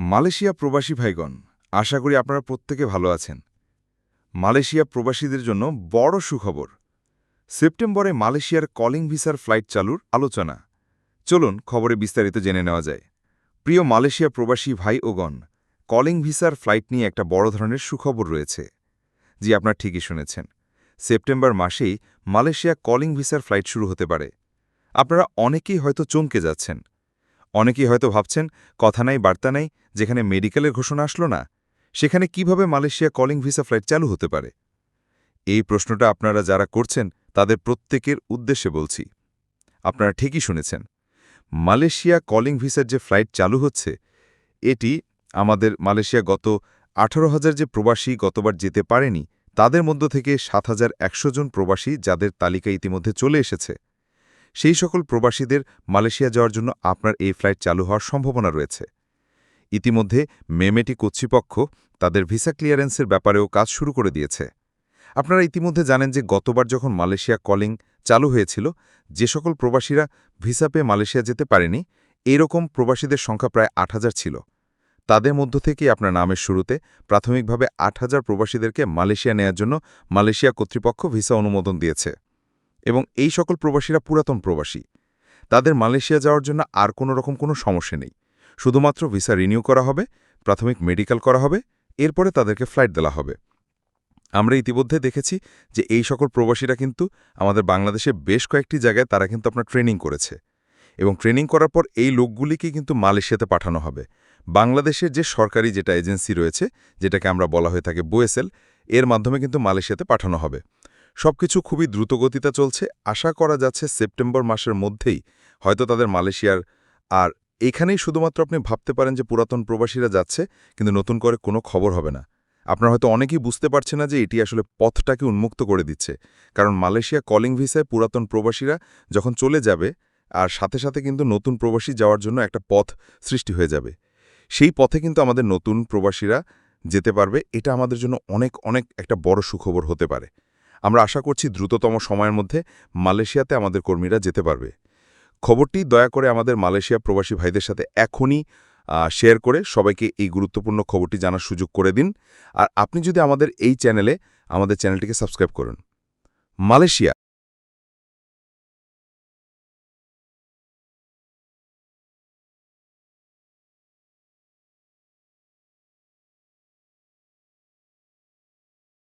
Malaysia প্রবাসী ভাইগণ, আশা করি আপনারা প্রত্যেকে ভালো আছেন। মালয়েশিয়া প্রবাসীদের জন্য বড় সুখবর, সেপ্টেম্বরে মালয়েশিয়ার কলিং ভিসার ফ্লাইট চালুর আলোচনা। চলুন খবরে বিস্তারিত জেনে নেওয়া যায়। প্রিয় মালয়েশিয়া প্রবাসী ভাই ওগণ কলিং ভিসার ফ্লাইট নিয়ে একটা বড় ধরনের সুখবর রয়েছে। জি, আপনার ঠিকই শুনেছেন। সেপ্টেম্বর মাসেই মালয়েশিয়া কলিং ভিসার ফ্লাইট শুরু হতে পারে। আপনারা অনেকেই হয়তো চমকে যাচ্ছেন। অনেকেই হয়তো ভাবছেন, কথা নাই, বার্তা নাই, যেখানে মেডিকেলের ঘোষণা আসলো না, সেখানে কীভাবে মালয়েশিয়া কলিং ভিসা ফ্লাইট চালু হতে পারে? এই প্রশ্নটা আপনারা যারা করছেন, তাদের প্রত্যেকের উদ্দেশ্যে বলছি। আপনারা ঠিকই শুনেছেন, মালয়েশিয়া কলিং ভিসার যে ফ্লাইট চালু হচ্ছে, এটি আমাদের মালয়েশিয়া গত আঠারো হাজার যে প্রবাসী গতবার যেতে পারেনি, তাদের মধ্য থেকে সাত হাজার একশো জন প্রবাসী যাদের তালিকা ইতিমধ্যে চলে এসেছে। সেই সকল প্রবাসীদের মালয়েশিয়া যাওয়ার জন্য আপনার এই ফ্লাইট চালু হওয়ার সম্ভাবনা রয়েছে। ইতিমধ্যে মেমেটি কর্তৃপক্ষ তাদের ভিসা ক্লিয়ারেন্সের ব্যাপারেও কাজ শুরু করে দিয়েছে। আপনারা ইতিমধ্যে জানেন যে গতবার যখন মালয়েশিয়া কলিং চালু হয়েছিল, যে সকল প্রবাসীরা ভিসা পেয়ে মালয়েশিয়া যেতে পারেনি, এরকম প্রবাসীদের সংখ্যা প্রায় আট হাজার ছিল। তাদের মধ্য থেকেই আপনার নামের শুরুতে প্রাথমিকভাবে আট হাজার প্রবাসীদেরকে মালয়েশিয়া নেয়ার জন্য মালয়েশিয়া কর্তৃপক্ষ ভিসা অনুমোদন দিয়েছে। এবং এই সকল প্রবাসীরা পুরাতন প্রবাসী। তাদের মালয়েশিয়া যাওয়ার জন্য আর কোনো রকম কোনো সমস্যা নেই। শুধুমাত্র ভিসা রিনিউ করা হবে, প্রাথমিক মেডিকেল করা হবে, এরপরে তাদেরকে ফ্লাইট দেওয়া হবে। আমরা ইতিমধ্যে দেখেছি যে এই সকল প্রবাসীরা কিন্তু আমাদের বাংলাদেশে বেশ কয়েকটি জায়গায় তারা কিন্তু আপনার ট্রেনিং করেছে। এবং ট্রেনিং করার পর এই লোকগুলিকে কিন্তু মালয়েশিয়াতে পাঠানো হবে। বাংলাদেশের যে সরকারি যেটা এজেন্সি রয়েছে, যেটাকে আমরা বলা হয়ে থাকে বোয়েসেল এর মাধ্যমে কিন্তু মালয়েশিয়াতে পাঠানো হবে। সবকিছু খুবই দ্রুতগতিতে চলছে। আশা করা যাচ্ছে সেপ্টেম্বর মাসের মধ্যেই হয়তো তাদের মালয়েশিয়ার আর এখানেই শুধুমাত্র আপনি ভাবতে পারেন যে পুরাতন প্রবাসীরা যাচ্ছে, কিন্তু নতুন করে কোনো খবর হবে না। আপনারা হয়তো অনেকেই বুঝতে পারছে না যে এটি আসলে পথটাকে উন্মুক্ত করে দিচ্ছে। কারণ মালয়েশিয়া কলিং ভিসায় পুরাতন প্রবাসীরা যখন চলে যাবে, আর সাথে সাথে কিন্তু নতুন প্রবাসী যাওয়ার জন্য একটা পথ সৃষ্টি হয়ে যাবে। সেই পথে কিন্তু আমাদের নতুন প্রবাসীরা যেতে পারবে, এটা আমাদের জন্য অনেক অনেক একটা বড় সুখবর হতে পারে। আমরা আশা করছি দ্রুততম সময়ের মধ্যে মালয়েশিয়াতে আমাদের কর্মীরা যেতে পারবে। খবরটি দয়া করে আমাদের মালয়েশিয়া প্রবাসী ভাইদের সাথে এখনই শেয়ার করে সবাইকে এই গুরুত্বপূর্ণ খবরটি জানার সুযোগ করে দিন। আর আপনি যদি আমাদের এই চ্যানেলে আমাদের চ্যানেলটিকে সাবস্ক্রাইব করুন। মালয়েশিয়া।